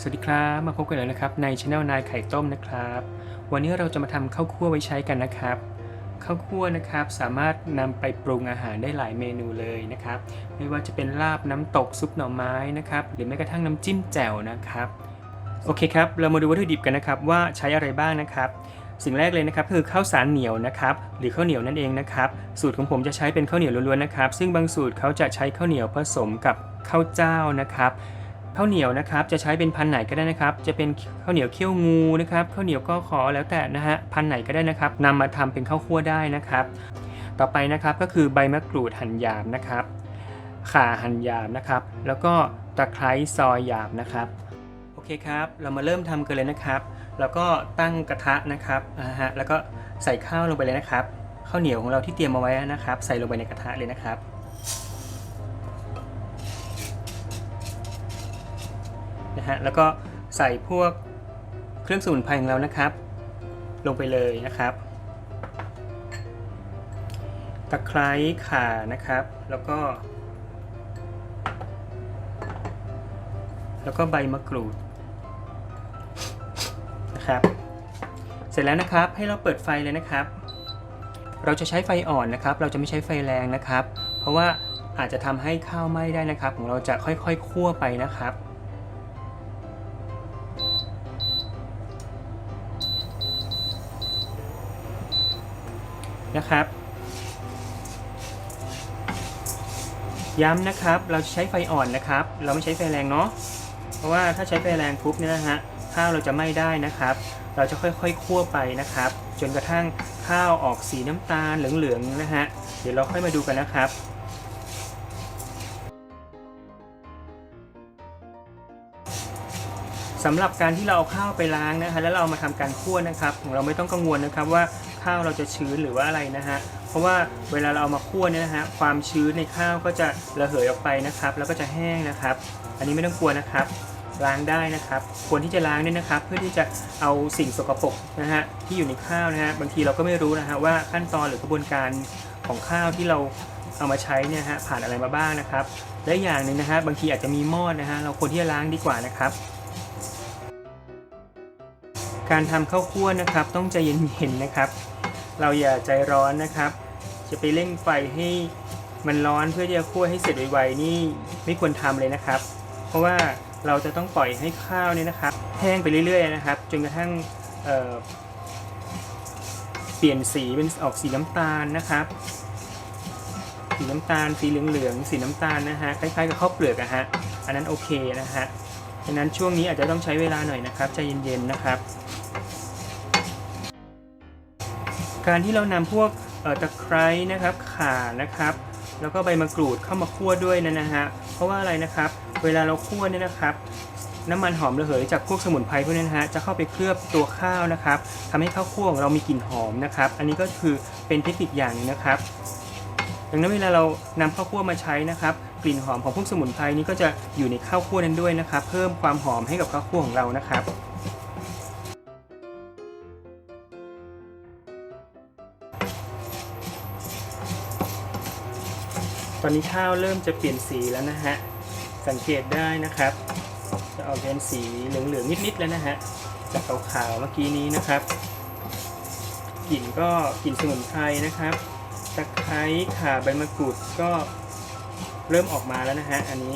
สวัสดีครับมาพบกันแล้วนะครับในช anel นายไข่ต้มนะครับ วันนี้เราจะมาทำข้าวคั่วไว้ใช้กันนะครับข้าวคั่วนะครับสามารถนำไปปรุงอาหารได้หลายเมนูเลยนะครับ ไม่ว่าจะเป็นลาบน้ำตกซุปหน่อไม้นะครับหรือแม้กระทั่งน้ำจิ้มแจ่วนะครับโอเคครับเรามาดูวัตถุดิบกันนะครับว่าใช้อะไรบ้างนะครับ สิ่งแรกเลยนะครับคือข้าวสารเหนียวนะครับหรือข้าวเหนียวนั่นเองนะครับสูตรของผมจะใช้เป็นข้าวเหนียวล้วนๆนะครับ ซึ่งบางสูตรเขาจะใช้ข้าวเหนียวผสมกับข้าวเจ้านะครับ ข้าวเหนียวนะครับจะใช้เป็นพันธุ์ไหนก็ได้นะครับ จะเป็นข้าวเหนียวเขี้ยวงูนะครับข้าวเหนียวก็ขอแล้วแต่นะฮะพันธุ์ไหนก็ได้นะครับนำมาทำเป็นข้าวคั่วได้นะครับ ต่อไปนะครับก็คือใบมะกรูดหั่นหยาบนะครับข่าหั่นหยาบนะครับ แล้วก็ตะไคร้ซอยหยาบนะครับโอเคครับเรามาเริ่มทำกันเลยนะครับ แล้วก็ตั้งกระทะนะครับอ่าฮะแล้วก็ใส่ข้าวลงไปเลยนะครับข้าวเหนียวของเราที่เตรียมมาไว้นะครับ ใส่ลงไปในกระทะเลยนะครับ นะฮะแล้วก็ใส่พวกเครื่องสมุนไพรของเรานะครับ ลงไปเลยนะครับ ตะไคร้ข่านะครับ แล้วก็ แล้วก็ใบมะกรูดนะครับ เสร็จแล้วนะครับให้เราเปิดไฟเลยนะครับ เราจะใช้ไฟอ่อนนะครับ เราจะไม่ใช้ไฟแรงนะครับ เพราะว่าอาจจะทำให้ข้าวไหม้ได้นะครับ ของเราจะค่อยๆคั่วไปนะครับ นะครับ ย้ำนะครับเราใช้ไฟอ่อนนะครับ เราไม่ใช้ไฟแรงเนาะเพราะว่าถ้าใช้ไฟแรงปุ๊บเนี่ยนะฮะข้าวเราจะไหม้ได้นะครับ เราจะค่อยๆคั่วไปนะครับ จนกระทั่งข้าวออกสีน้ำตาลเหลืองๆนะฮะเดี๋ยวเราค่อยมาดูกันนะครับสำหรับการที่เราเอาข้าวไปล้างนะฮะแล้วเราเอามาทำการคั่วนะครับ เราไม่ต้องกังวลนะครับว่า ข้าวเราจะชื้นหรือว่าอะไรนะฮะ เพราะว่าเวลาเราเอามาคั่วเนี่ยนะฮะความชื้นในข้าวก็จะระเหยออกไปนะครับ แล้วก็จะแห้งนะครับ อันนี้ไม่ต้องกลัวนะครับล้างได้นะครับ ควรที่จะล้างเนี่ยนะครับ เพื่อที่จะเอาสิ่งสกปรกนะฮะที่อยู่ในข้าวนะฮะบางทีเราก็ไม่รู้นะฮะว่าขั้นตอนหรือกระบวนการของข้าวที่เราเอามาใช้เนี่ยฮะผ่านอะไรมาบ้างนะครับ และอย่างหนึ่งนะฮะบางทีอาจจะมีมอดนะฮะเราควรที่จะล้างดีกว่านะครับ การทำข้าวคั่วนะครับ ต้องใจเย็นๆนะครับ เราอย่าใจร้อนนะครับ จะไปเร่งไฟให้มันร้อนเพื่อที่จะคั่วให้เสร็จไวๆนี่ไม่ควรทำเลยนะครับ เพราะว่าเราจะต้องปล่อยให้ข้าวเนี่ยนะครับ แห้งไปเรื่อยๆนะครับ จนกระทั่งเเปลี่ยนสีเป็นออกสีน้ำตาลนะครับ สีน้ำตาลสีเหลืองๆสีน้ำตาลนะฮะคล้ายๆกับข้าวเปลือกอะฮะอันนั้นโอเคนะฮะดังนั้นช่วงนี้อาจจะต้องใช้เวลาหน่อยนะครับใจเย็นๆนะครับ การที่เรานำพวกตะไคร้นะครับข่านะครับ แล้วก็ใบมะกรูดเข้ามาคั่วด้วยนะนะฮะเพราะว่าอะไรนะครับ เวลาเราคั่วเนี่ยนะครับน้ำมันหอมระเหยจากพวกสมุนไพรพวกนี้นะฮะจะเข้าไปเคลือบตัวข้าวนะครับทำให้ข้าวคั่วของเรามีกลิ่นหอมนะครับ อันนี้ก็คือเป็นเทคนิคอย่างหนึงนะครับดังนั้นเวลาเรานำข้าวคั่วมาใช้นะครับ กลิ่นหอมของพวกสมุนไพรนี้ก็จะอยู่ในข้าวคั่วนั้นด้วยนะครับ เพิ่มความหอมให้กับข้าวคั่วของเรานะครับ อนนี้ข้าวเริ่มจะเปลี่ยนสีแล้วนะฮะ สังเกตได้นะครับ จะออกเป็นสีเหลืองๆนิดๆแล้วนะฮะ จากขาวๆเมื่อกี้นี้นะครับ กลิ่นก็กลิ่นสมุนไพรนะครับ ตะไคร้ข่าใบมะกรูดก็เริ่มออกมาแล้วนะฮะ อันนี้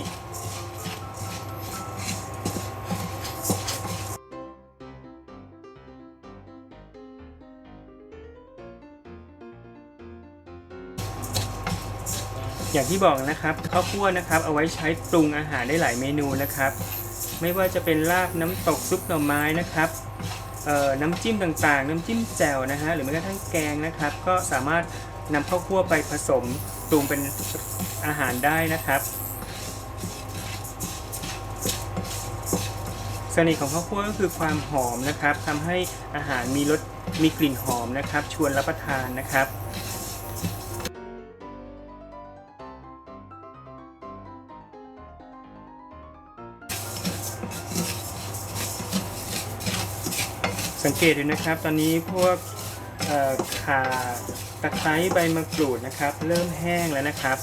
อย่างที่บอกนะครับข้าวคั่วนะครับ เอาไว้ใช้ปรุงอาหารได้หลายเมนูนะครับ ไม่ว่าจะเป็นลาบน้ำตกซุปหน่อไม้นะครับน้ำจิ้มต่างๆ น้ำจิ้มแจ่วนะฮะหรือแม้กระทั่งแกงนะครับ ก็สามารถนำข้าวคั่วไปผสมปรุงเป็นอาหารได้นะครับเสน่ห์ของข้าวคั่วก็คือความหอมนะครับทำให้อาหารมีรสมีกลิ่นหอมนะครับ ชวนรับประทานนะครับ สังเกตดูนะครับ ตอนนี้พวกข่าตะไคร้ใบมะกรูดนะครับ เริ่มแห้งแล้วนะครับ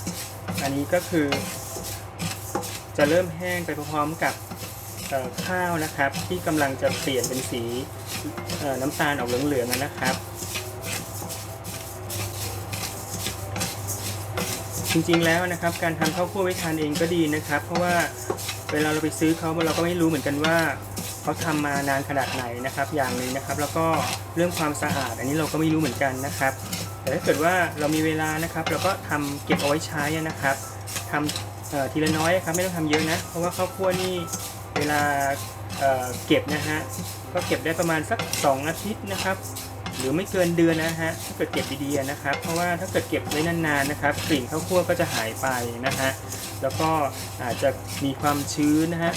อันนี้ก็คือ จะเริ่มแห้งไปพร้อมกับข้าวนะครับ ที่กำลังจะเปลี่ยนเป็นสีน้ำตาลออกเหลืองๆนะครับ จริงๆแล้วนะครับ การทำข้าวคั่วไว้ทานเองก็ดีนะครับ เพราะว่าเวลาเราไปซื้อเขาเราก็ไม่รู้เหมือนกันว่า เขาทำมานานขนาดไหนนะครับ อย่างนึ่งนะครับ แล้วก็เรื่องความสะอาด อันนี้เราก็ไม่รู้เหมือนกันนะครับ แต่ถ้าเกิดว่าเรามีเวลานะครับ เราก็ทำเก็บเอาไว้ใช้นะครับทำทีละน้อยครับไม่ต้องทำเยอะนะเพราะว่าข้าวคั่วนี่เวลาเเก็บนะฮะก็เก็บได้ประมาณสัก 2 อาทิตย์นะครับ หรือไม่เกินเดือนนะฮะถ้าเกิดเก็บดีๆนะครับ เพราะว่าถ้าเกิดเก็บไว้นานๆนะครับ กลิ่นข้าวคั่วก็จะหายไปนะฮะแล้วก็อาจจะมีความชื้นนะฮะ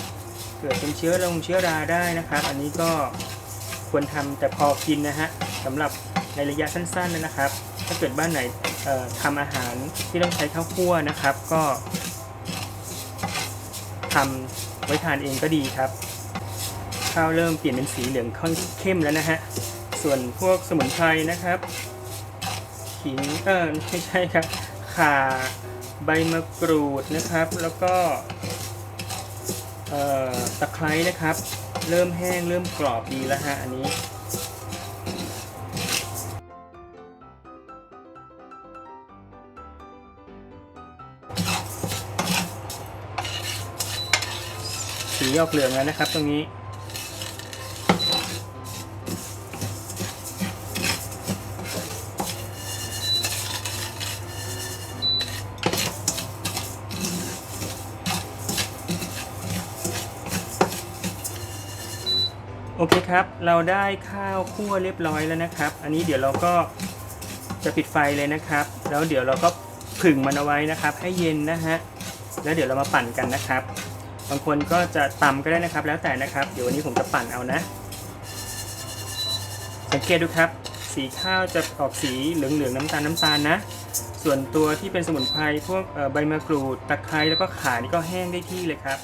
เกิดเป็นเชื้อลงเชื้อราได้นะครับ อันนี้ก็ควรทำแต่พอกินนะฮะสำหรับในระยะสั้นๆนะครับ ถ้าเกิดบ้านไหนเอ่อทำอาหารที่ต้องใช้ข้าวคั่วนะครับ ก็ทำไว้ทานเองก็ดีครับ ข้าวเริ่มเปลี่ยนเป็นสีเหลืองค่อนเข้มแล้วนะฮะส่วนพวกสมุนไพรนะครับขิงเออไม่ใช่ครับข่าใบมะกรูดนะครับ แล้วก็ ตะไคร้นะครับ เริ่มแห้งเริ่มกรอบดีแล้วฮะอันนี้สีออกเหลืองแล้วนะครับตรงนี้ โอเคครับ เราได้ข้าวคั่วเรียบร้อยแล้วนะครับ อันนี้เดี๋ยวเราก็จะปิดไฟเลยนะครับ แล้วเดี๋ยวเราก็ผึ่งมันเอาไว้นะครับ ให้เย็นนะฮะ แล้วเดี๋ยวเรามาปั่นกันนะครับ บางคนก็จะตำก็ได้นะครับ แล้วแต่นะครับ เดี๋ยววันนี้ผมจะปั่นเอานะ สังเกตดูครับ สีข้าวจะออกสีเหลืองๆน้ำตาลน้ำตาลนะ ส่วนตัวที่เป็นสมุนไพรพวกใบมะกรูด ตะไคร้แล้วก็ข่านี่ก็แห้งได้ที่เลยครับ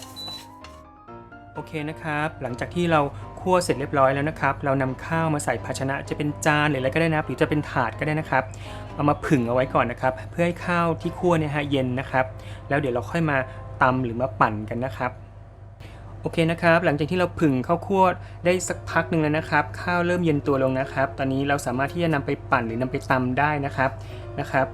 โอเคนะครับ หลังจากที่เรา คั่วเสร็จเรียบร้อยแล้วนะครับ เรานำข้าวมาใส่ภาชนะจะเป็นจานหรืออะไรก็ได้นะหรือจะเป็นถาดก็ได้นะครับ เอามาผึ่งเอาไว้ก่อนนะครับ เพื่อให้ข้าวที่คั่วเนี่ยฮะเย็นนะครับ แล้วเดี๋ยวเราค่อยมาตำหรือมาปั่นกันนะครับโอเคนะครับ หลังจากที่เราผึ่งข้าวคั่วได้สักพักหนึ่งแล้วนะครับ ข้าวเริ่มเย็นตัวลงนะครับ ตอนนี้เราสามารถที่จะนำไปปั่นหรือนำไปตำได้นะครับนะครับ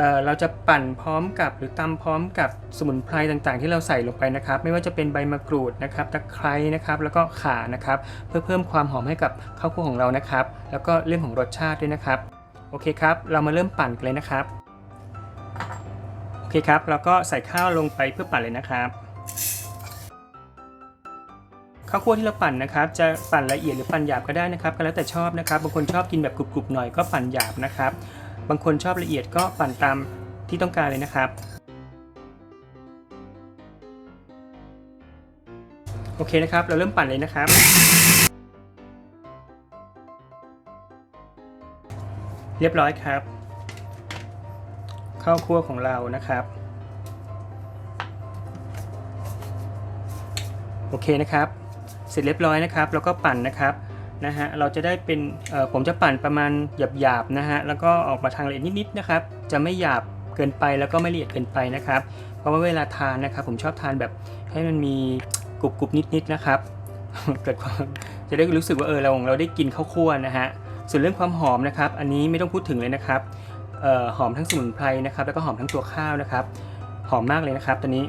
เเราจะปั่นพร้อมกับหรือตำพร้อมกับสมุนไพรต่างๆ ที่เราใส่ลงไปนะครับ ไม่ว่าจะเป็นใบมะกรูดนะครับตะไคร้นะครับ แล้วก็ข่านะครับ เพื่อเพิ่มความหอมให้กับข้าวคั่วของเรานะครับ แล้วก็เรื่องของรสชาติด้วยนะครับโอเคครับ เรามาเริ่มปั่นกันเลยนะครับโอเคครับเราก็ใส่ข้าวลงไปเพื่อปั่นเลยนะครับข้าวคั่วที่เราปั่นนะครับจะปั่นละเอียดหรือปั่นหยาบก็ได้นะครับก็แล้วแต่ชอบนะครับบางคนชอบกินแบบกรุบๆหน่อยก็ปั่นหยาบนะครับ บางคนชอบละเอียดก็ปั่นตามที่ต้องการเลยนะครับ โอเคนะครับ เราเริ่มปั่นเลยนะครับ เรียบร้อยครับ ข้าวคั่วของเรานะครับ โอเคนะครับ เสร็จเรียบร้อยนะครับ แล้วก็ปั่นนะครับ นะฮะเราจะได้เป็นผมจะปั่นประมาณหยาบๆนะฮะแล้วก็ออกมาทางละเอียดนิดๆนะครับ จะไม่หยาบเกินไปแล้วก็ไม่ละเอียดเกินไปนะครับ เพราะว่าเวลาทานนะครับ ผมชอบทานแบบให้มันมีกรุบๆนิดๆนะครับเกิดความจะได้รู้สึกว่าเออเราเราได้กินข้าวคั่วนะฮะส่วนเรื่องความหอมนะครับ อันนี้ไม่ต้องพูดถึงเลยนะครับออหอมทั้งสมุนไพรนะครับ แล้วก็หอมทั้งตัวข้าวนะครับ หอมมากเลยนะครับตอนนี้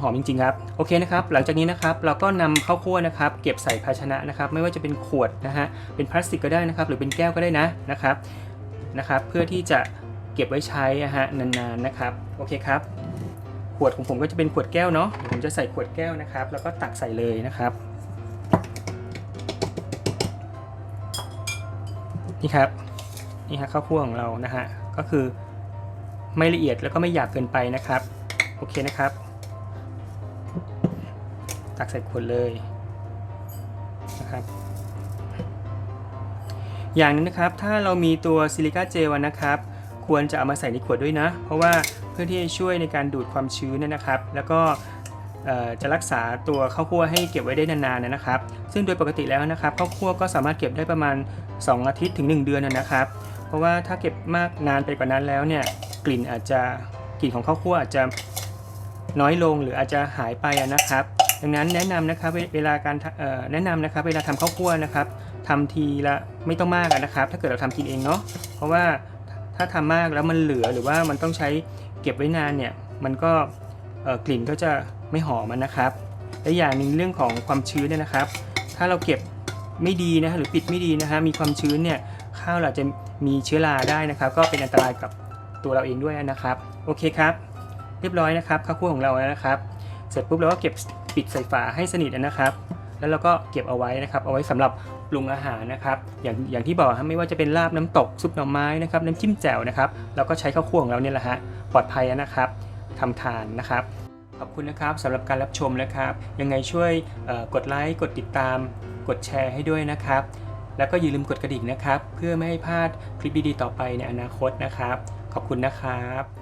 หอมจริงๆครับ โอเคนะครับ หลังจากนี้นะครับ เราก็นำข้าวคั่วนะครับ เก็บใส่ภาชนะนะครับ ไม่ว่าจะเป็นขวดนะฮะ เป็นพลาสติกก็ได้นะครับ หรือเป็นแก้วก็ได้นะนะครับ นะครับ เพื่อที่จะเก็บไว้ใช้อะฮะ นานๆนะครับ โอเคครับ ขวดของผมก็จะเป็นขวดแก้วเนาะ ผมจะใส่ขวดแก้วนะครับ แล้วก็ตักใส่เลยนะครับ นี่ครับ นี่ฮะข้าวคั่วของเรานะฮะ ก็คือไม่ละเอียดแล้วก็ไม่หยาบเกินไปนะครับ โอเคนะครับ ตักใส่ขวดเลยนะครับอย่างหนึงนะครับถ้าเรามีตัวซิลิก้าเจลนะครับ ควรจะเอามาใส่ในขวดด้วยนะ เพราะว่าเพื่อที่จะช่วยในการดูดความชื้นเนยนะครับ แล้วก็จะรักษาตัวข้าวคั่วให้เก็บไว้ได้นานๆนะครับ ซึ่งโดยปกติแล้วนะครับข้าวคั่วก็สามารถเก็บได้ประมาณ 2 อาทิตย์ถึง 1 เดือนนะครับ เพราะว่าถ้าเก็บมากนานไปกว่านั้นแล้วเนี่ยกลิ่นอาจจะกลิ่นของข้าวคั่วอาจจะน้อยลงหรืออาจจะหายไปนะครับ ดังนั้นแนะนำนะครับเวลาการทำแนะนำนะครับเวลาทำข้าวคั่วนะครับทำทีละไม่ต้องมากนะครับ ถ้าเกิดเราทำกินเองเนาะเพราะว่าถ้าทำมากแล้วมันเหลือหรือว่ามันต้องใช้เก็บไว้นานเนี่ยมันก็กลิ่นก็จะไม่หอมนะครับและอย่างหนึ่งเรื่องของความชื้นเนี่ยนะครับ ถ้าเราเก็บไม่ดีนะฮะหรือปิดไม่ดีนะฮะมีความชื้นเนี่ยข้าวเราจะมีเชื้อราได้นะครับ ก็เป็นอันตรายกับตัวเราเองด้วยนะครับ โอเคครับ เรียบร้อยนะครับข้าวคั่วของเราแล้วนะครับ เสร็จปุ๊บเราก็เก็บ ปิดใส่ฝาให้สนิทนะครับ แล้วเราก็เก็บเอาไว้นะครับ เอาไว้สำหรับปรุงอาหารนะครับ อย่างอย่างที่บอกครับไม่ว่าจะเป็นลาบน้ำตกซุปหน่อไม้นะครับน้ำจิ้มแจ่วนะครับเราก็ใช้ข้าวคั่วของเราเนี่ยแหละฮะปลอดภัยนะครับทำทานนะครับขอบคุณนะครับสำหรับการรับชมนะครับ ยังไงช่วยกดไลค์กดติดตาม กดแชร์ให้ด้วยนะครับ แล้วก็อย่าลืมกดกระดิ่งนะครับ เพื่อไม่ให้พลาดคลิปดีๆต่อไปในอนาคตนะครับ ขอบคุณนะครับ